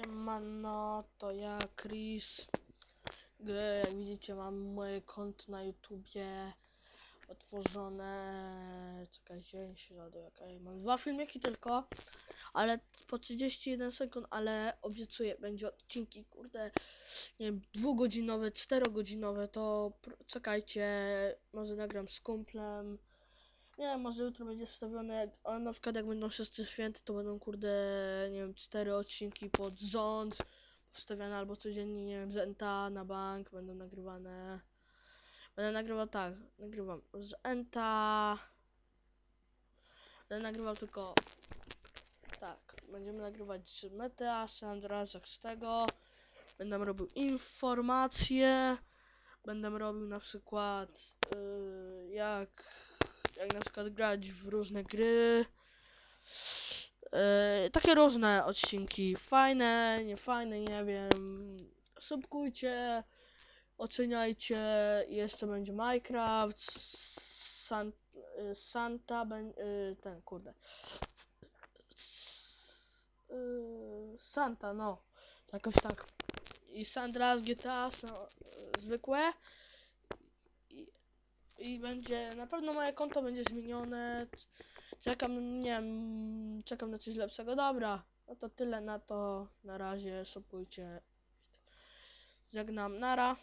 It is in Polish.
Siemano, to ja, Chris. Gry, jak widzicie, mam moje konto na YouTubie otworzone. Czekajcie, załaduję, okej. Mam dwa filmiki tylko, ale po 31 sekund, ale obiecuję, będzie odcinki, kurde, nie wiem, dwugodzinowe, czterogodzinowe, to czekajcie, może nagram z kumplem. Nie wiem, może jutro będzie wstawione, jak, a na przykład jak będą wszyscy święty, to będą kurde, nie wiem, cztery odcinki pod rząd wstawiane albo codziennie, nie wiem, z Enta na bank będą nagrywane. Będę nagrywał tak, nagrywam z Enta. Będę nagrywał tylko tak, będziemy nagrywać z Metea, Sandra, z tego. Będę robił informacje. Będę robił na przykład yy, jak, jak na przykład grać w różne gry. Yy, takie różne odcinki. Fajne, niefajne, nie wiem. Subkujcie, oceniajcie. Jeszcze będzie Minecraft. San, yy, Santa, ben, ten kurde. Yy, Santa, no. Jakoś tak. I Sandra z GTA są zwykłe. I, będzie, na pewno moje konto będzie zmienione. Czekam, nie wiem, czekam na coś lepszego. Dobra, no to tyle na to. Na razie, szopujcie. Żegnam, nara.